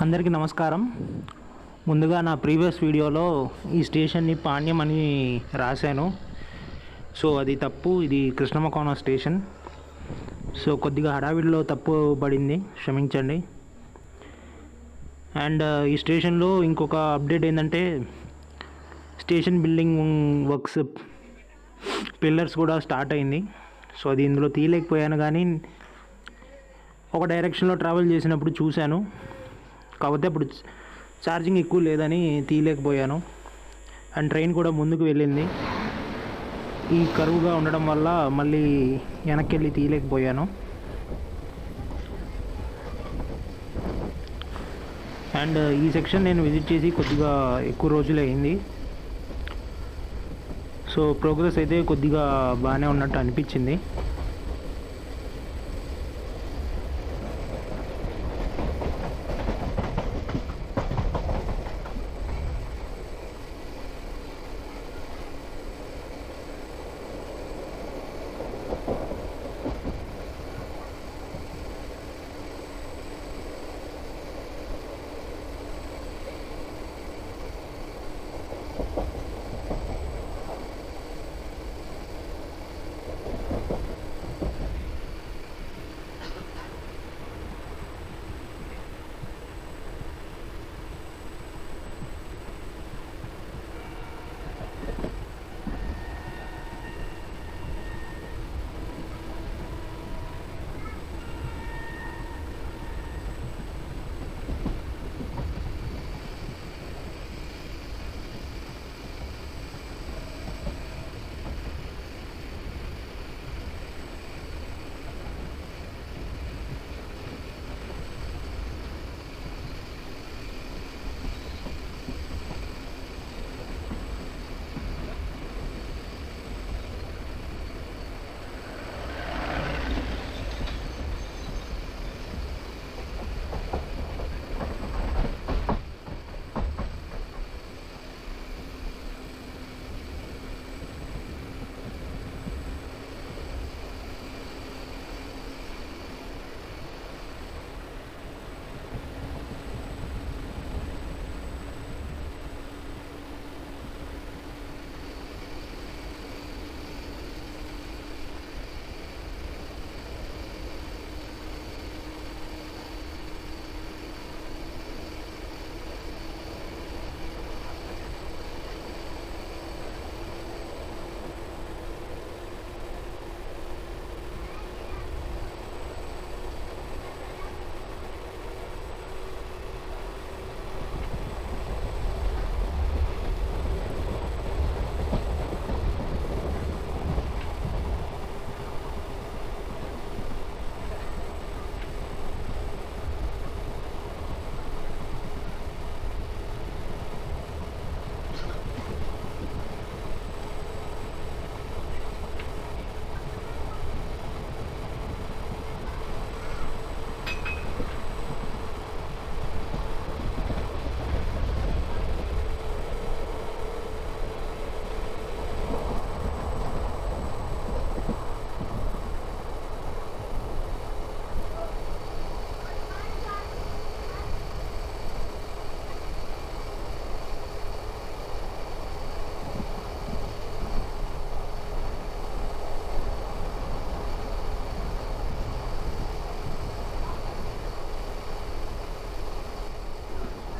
అందరికీ నమస్కారం. ముందుగా నా ప్రీవియస్ వీడియోలో ఈ స్టేషన్ని పాణ్యం అని రాశాను. సో అది తప్పు. ఇది కృష్ణమకోన స్టేషన్. సో కొద్దిగా హడావిడిలో తప్పు పడింది. క్షమించండి. అండ్ ఈ స్టేషన్లో ఇంకొక అప్డేట్ ఏంటంటే స్టేషన్ బిల్డింగ్ వర్క్స్ పిల్లర్స్ కూడా స్టార్ట్ అయింది. సో అది ఇందులో తీయలేకపోయాను కానీ ఒక డైరెక్షన్లో ట్రావెల్ చేసినప్పుడు చూశాను. కాకపోతే అప్పుడు ఛార్జింగ్ ఎక్కువ లేదని తీయలేకపోయాను. అండ్ ట్రైన్ కూడా ముందుకు వెళ్ళింది. ఈ కరువుగా ఉండడం వల్ల మళ్ళీ వెనక్కి వెళ్ళి తీయలేకపోయాను. అండ్ ఈ సెక్షన్ నేను విజిట్ చేసి కొద్దిగా ఎక్కువ రోజులు అయింది. సో ప్రోగ్రెస్ అయితే కొద్దిగా బాగానే ఉన్నట్టు అనిపించింది.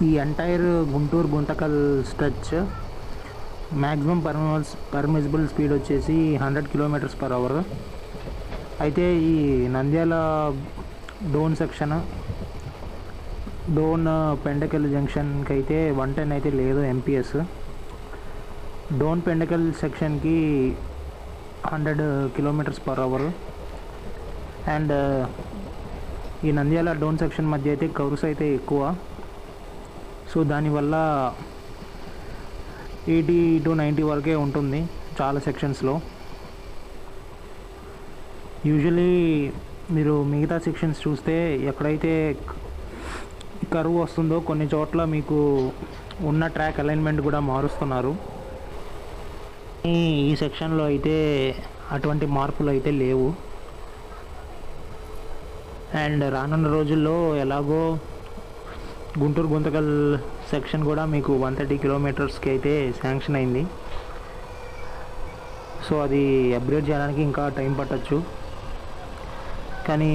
ఈ entire Guntur Guntakal stretch maximum పర్మస్ permissible speed వచ్చేసి హండ్రెడ్ కిలోమీటర్స్ పర్ అవర్ అయితే ఈ నంద్యాల డోన్ సెక్షన్ డోన్ పెండకల్ జంక్షన్కి అయితే వన్ టెన్ అయితే లేదు ఎంపీఎస్ డోన్ పెండకల్ సెక్షన్కి hundred kilometres per hour and ఈ నంద్యాల డోన్ సెక్షన్ మధ్య అయితే కౌర్స్ అయితే ఎక్కువ. సో దానివల్ల ఎయిటీ టు నైంటీ వరకే ఉంటుంది చాలా సెక్షన్స్లో. యూజువలీ మీరు మిగతా సెక్షన్స్ చూస్తే ఎక్కడైతే కరువు వస్తుందో కొన్ని చోట్ల మీకు ఉన్న ట్రాక్ అలైన్మెంట్ కూడా మారుస్తున్నారు. ఈ ఈ సెక్షన్లో అయితే అటువంటి మార్పులు అయితే లేవు. అండ్ రానున్న రోజుల్లో ఎలాగో గుంటూరు గుంతకల్ సెక్షన్ కూడా మీకు వన్ థర్టీ కిలోమీటర్స్కి అయితే శాంక్షన్ అయింది. సో అది అప్గ్రేడ్ చేయడానికి ఇంకా టైం పట్టచ్చు. కానీ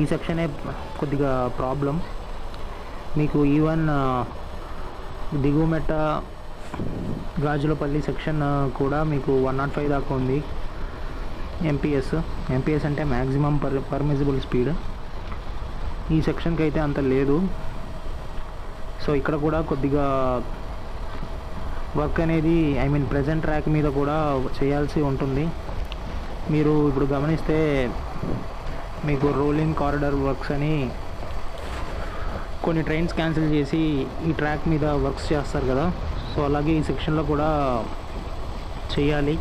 ఈ సెక్షనే కొద్దిగా ప్రాబ్లం. మీకు ఈవెన్ దిగుమెట్ట గాజులపల్లి సెక్షన్ కూడా మీకు వన్ నాట్ ఫైవ్ దాకా ఉంది. ఎంపీఎస్ ఎంపీఎస్ అంటే మ్యాక్సిమం పర్ పర్మిజిబుల్ స్పీడ్. ఈ సెక్షన్కి అయితే అంత లేదు. సో ఇక్కడ కూడా కొద్దిగా వర్క్ అనేది ఐ మీన్ ప్రజెంట్ ట్రాక్ మీద కూడా చేయాల్సి ఉంటుంది. మీరు ఇప్పుడు గమనిస్తే మీకు రోలింగ్ కారిడార్ వర్క్స్ అని కొన్ని ట్రైన్స్ క్యాన్సిల్ చేసి ఈ ట్రాక్ మీద వర్క్స్ చేస్తారు కదా. సో అలాగే ఈ సెక్షన్లో కూడా చేయాలి.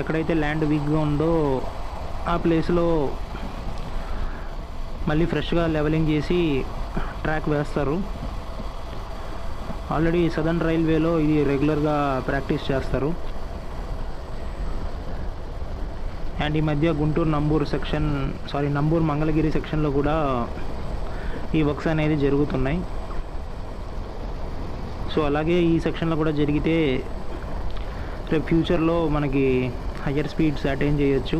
ఎక్కడైతే ల్యాండ్ వీక్గా ఉందో ఆ ప్లేస్లో మళ్ళీ ఫ్రెష్గా లెవెలింగ్ చేసి ట్రాక్ వేస్తారు. ఆల్రెడీ సదర్న్ రైల్వేలో ఇది రెగ్యులర్గా ప్రాక్టీస్ చేస్తారు. అండ్ ఈ మధ్య గుంటూరు నంబూరు సెక్షన్ సారీ నంబూరు మంగళగిరి సెక్షన్లో కూడా ఈ వర్క్స్ అనేది జరుగుతున్నాయి. సో అలాగే ఈ సెక్షన్లో కూడా జరిగితే రేపు ఫ్యూచర్లో మనకి హయ్యర్ స్పీడ్స్ అటైన్ చేయొచ్చు.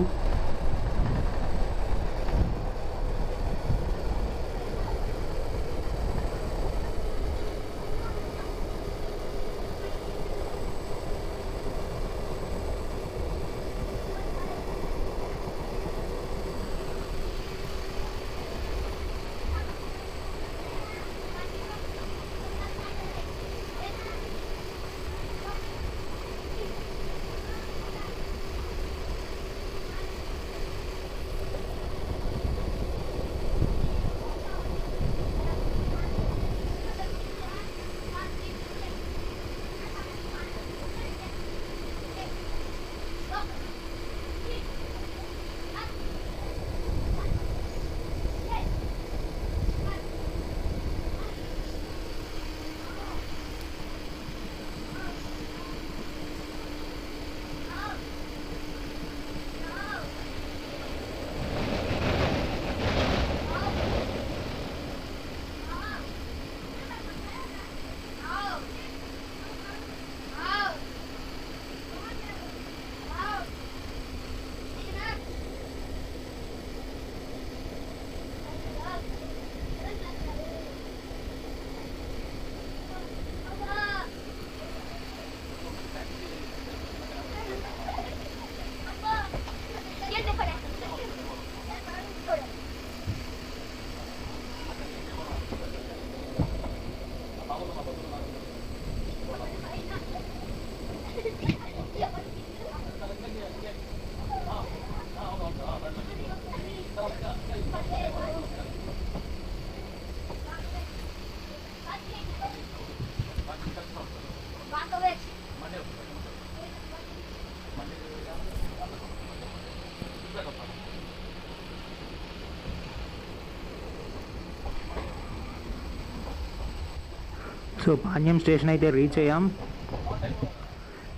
సో పాణ్యం స్టేషన్ అయితే రీచ్ అయ్యాం.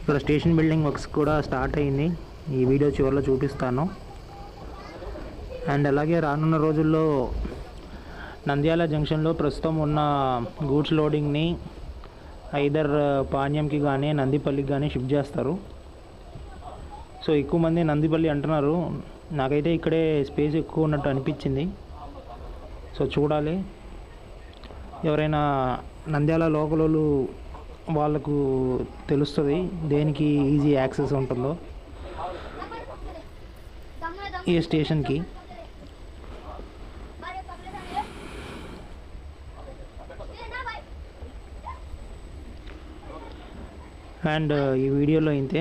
ఇక్కడ స్టేషన్ బిల్డింగ్ వర్క్స్ కూడా స్టార్ట్ అయింది. ఈ వీడియో చివరిలో చూపిస్తాను. అండ్ అలాగే రానున్న రోజుల్లో నంద్యాల జంక్షన్లో ప్రస్తుతం ఉన్న గూడ్స్ లోడింగ్ని ఐదర్ uh, పాణ్యంకి కానీ నందిపల్లికి కానీ షిఫ్ట్ చేస్తారు. సో ఎక్కువ మంది నందిపల్లి అంటున్నారు. నాకైతే ఇక్కడే స్పేస్ ఎక్కువ ఉన్నట్టు అనిపించింది. సో చూడాలి. ఎవరైనా నంద్యాల లోకల్ వాళ్ళకు తెలుస్తుంది దేనికి ఈజీ యాక్సెస్ ఉంటుందో. ఈ స్టేషన్కి. అండ్ ఈ వీడియోలో అయితే